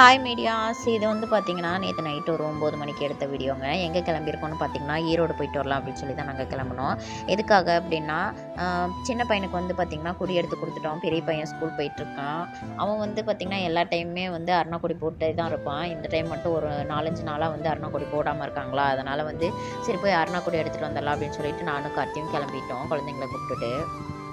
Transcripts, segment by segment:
Hi medias இது வந்து பார்த்திங்கன்னா நேற்று நைட்டு ஒரு ஒம்பது மணிக்கு எடுத்த வீடியோங்க. எங்கே கிளம்பியிருக்கோம்னு பார்த்தீங்கன்னா ஈரோடு போயிட்டு வரலாம் அப்படின்னு சொல்லி தான் நாங்கள் கிளம்புனோம். எதுக்காக அப்படின்னா சின்ன பையனுக்கு வந்து பார்த்திங்கன்னா குடி எடுத்து கொடுத்துட்டோம். பெரிய பையன் ஸ்கூல் போயிட்டுருக்கான் அவன் வந்து பார்த்திங்கன்னா எல்லா டைமுமே வந்து அருணாக்குடி போட்டே தான் இருப்பான். இந்த டைம் மட்டும் ஒரு நாலஞ்சு நாளாக வந்து அருணாக்குடி போடாமல் இருக்காங்களா? அதனால் வந்து சரி போய் அருணாக்குடி எடுத்துகிட்டு வந்துடலாம் அப்படின்னு சொல்லிட்டு நானும் கார்த்தியும் கிளம்பிட்டோம். குழந்தைங்கள கூப்பிட்டுட்டு.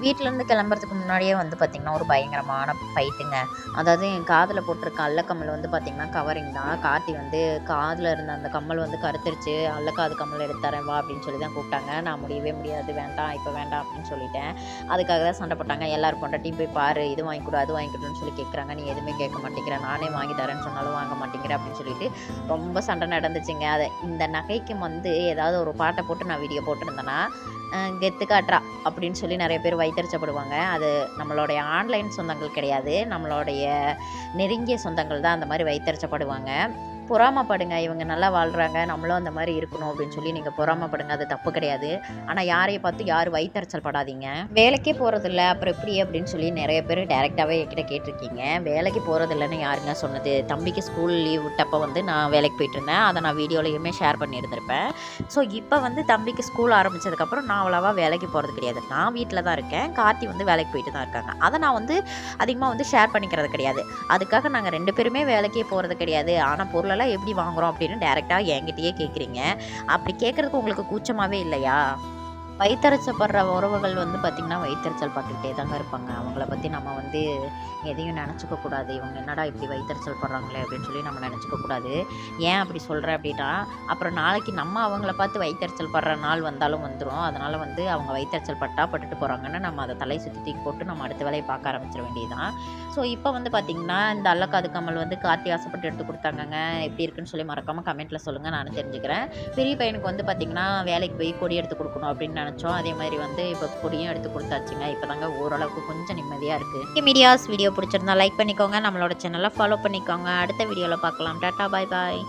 வீட்டிலேருந்து கிளம்புறதுக்கு முன்னாடியே வந்து பார்த்திங்கன்னா ஒரு பயங்கரமான ஃபைட்டுங்க அதாவது என் காதில் போட்டிருக்க அல்லக்கம்மல் வந்து பார்த்திங்கன்னா கவரிங் தான். கார்த்தி வந்து காதில் இருந்த அந்த கம்மல் வந்து கருத்துருச்சு. அல்லக்காது கம்மல் எடுத்து தரேன் வா அப்படின்னு சொல்லி தான் கூப்பிட்டாங்க. நான் முடியவே முடியாது. வேண்டாம் இப்போ வேண்டாம் அப்படின்னு சொல்லிட்டேன். அதுக்காக தான் சண்டை போட்டாங்க. எல்லாரும் பொண்டாட்டியும் போய் பாரு இது வாங்கி அது வாங்கி சொல்லி கேட்குறாங்க நீ எதுவுமே கேட்க மாட்டேங்கிற. நானே வாங்கி தரேன்னு சொன்னாலும் வாங்க மாட்டேங்கிற அப்படின்னு சொல்லிட்டு ரொம்ப சண்டை நடந்துச்சுங்க. அதை இந்த நகைக்கு வந்து ஏதாவது ஒரு பாட்டை போட்டு நான் வீடியோ போட்டிருந்தேன்னா கெத்து காட்டுறா அப்படின்னு சொல்லி நிறைய பேர் வைத்தறிச்சப்படுவாங்க. அது நம்மளுடைய ஆன்லைன் சொந்தங்கள் கிடையாது. நம்மளுடைய நெருங்கிய சொந்தங்கள் தான் அந்த மாதிரி வைத்தறிச்சப்படுவாங்க. பொறாமப்படுங்க. இவங்க நல்லா வாழ்கிறாங்க நம்மளும் அந்த மாதிரி இருக்கணும் அப்படின்னு சொல்லி நீங்கள் பொறாமப்படுங்க. அது தப்பு கிடையாது. ஆனால் யாரையும் பார்த்து யாரும் வயிற்றுச்சல் படாதீங்க. வேலைக்கே போகிறதில்ல அப்புறம் எப்படி அப்படின்னு சொல்லி நிறைய பேர் டேரெக்டாகவே என்கிட்ட கேட்டிருக்கீங்க. வேலைக்கு போகிறதில்லன்னு யாருங்க சொன்னது? தம்பிக்கு ஸ்கூல் லீவ் விட்டப்போ வந்து நான் வேலைக்கு போயிட்டு இருந்தேன். அதை நான் வீடியோலையுமே ஷேர் பண்ணியிருந்திருப்பேன். ஸோ இப்போ வந்து தம்பிக்கு ஸ்கூல் ஆரம்பித்ததுக்கப்புறம் நான் அவ்வளோவா வேலைக்கு போகிறது கிடையாது. நான் வீட்டில் தான் இருக்கேன். கார்த்தி வந்து வேலைக்கு போயிட்டு தான் இருக்காங்க. அதை நான் வந்து அதிகமாக வந்து ஷேர் பண்ணிக்கிறது கிடையாது. அதுக்காக நாங்கள் ரெண்டு பேருமே வேலைக்கே போகிறது கிடையாது. ஆனால் பொருளெல்லாம் எப்படி வாங்குறோம் அப்படின்னு டேரெக்டாக என்கிட்டயே கேட்குறீங்க அப்படி கேட்குறதுக்கு உங்களுக்கு கூச்சமாகவே இல்லையா? வயிற்றச்சப்படுற உறவுகள் வந்து பார்த்திங்கன்னா வயிற்றச்சல் பட்டுக்கிட்டே தாங்க இருப்பாங்க. அவங்கள பற்றி நம்ம வந்து எதையும் நினச்சிக்க கூடாது. இவங்க என்னடா இப்படி வயிற்றச்சல் படுறாங்களே அப்படின்னு சொல்லி நம்ம நினச்சிக்கக்கூடாது ஏன் அப்படி சொல்கிறேன் அப்படின்னா அப்புறம் நாளைக்கு நம்ம அவங்கள பார்த்து வயிற்றச்சல் படுற நாள் வந்தாலும் வந்துடும் அதனால் வந்து அவங்க வயிற்றச்சல் பட்டா பட்டுட்டு போகிறாங்கன்னு நம்ம அதை தலை சுற்றி தூக்கி போட்டு நம்ம அடுத்த வேலையை பார்க்க ஆரம்பிச்சிட வேண்டியதுதான். ஸோ இப்போ வந்து பார்த்திங்கன்னா இந்த அல்லக்காது கமல் வந்து கார்த்தி ஆசைப்பட்டு எடுத்து கொடுத்தாங்கங்க. எப்படி இருக்குன்னு சொல்லி மறக்காமல் கமெண்ட்டில் சொல்லுங்கள் நானும் தெரிஞ்சுக்கிறேன். பெரிய பையனுக்கு வந்து பார்த்திங்கன்னா வேலைக்கு போய் கொடி எடுத்து கொடுக்கணும் அப்படின்னு நினச்சோம். அதே மாதிரி வந்து இப்போ பொடியும் எடுத்து கொடுத்தாச்சுங்க. இப்போ தாங்க ஓரளவுக்கு கொஞ்சம் நிம்மதியாக இருக்குது மீடியாஸ் வீடியோ பிடிச்சிருந்தா லைக் பண்ணிக்கோங்க. நம்மளோட சேனலை ஃபாலோ பண்ணிக்கோங்க. அடுத்த வீடியோவில் பார்க்கலாம் டாட்டா பாய் பாய்